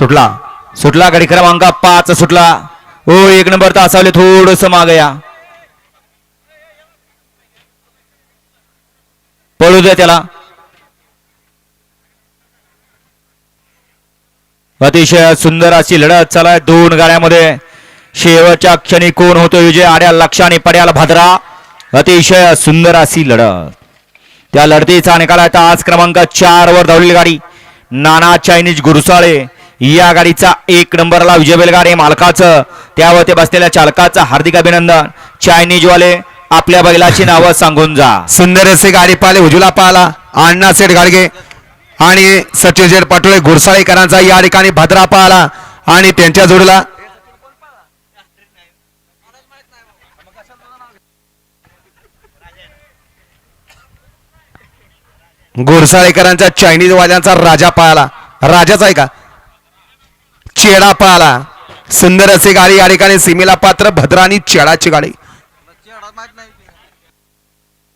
सुटला. सुटला गाडी क्रमांक पाच सुटला. हो एक नंबर तासावले थोडस माग या. पळू द्या त्याला. अतिशय सुंदर अशी लढत चालाय दोन गाड्यामध्ये. शेवटच्या क्षणी कोण होतो विजय? आड्या लक्षाने पड्याला भाद्रा. अतिशय सुंदर अशी लढत. त्या लढतीचा निकाल आहे. आज क्रमांक चार वर धावलेली गाडी. नाना चायनीज गुरुसाळे. या गाडीचा एक नंबरला विजय बैलगाडी मालकाचं. त्यावर ते बसलेल्या चालकाचं हार्दिक अभिनंदन. चायनीजवाले आपल्या बैलाची नावं सांगून जा. सुंदर असे गाडी पाहिले उजूला पाहला. अण्णा सेठ गाडगे आणि सचिनजेठ पाटोळे घुरसाळेकरांचा या ठिकाणी भद्रा पाहला आणि त्यांच्या जोडीला घोडसाळेकरांचा चायनीज वाल्यांचा राजा पाहला. राजाचा आहे का? चेडा पाहला सुंदर असे गाडी या ठिकाणी सीमेला पात्र भद्रानी चेडाची गाडी. माहीत नाही.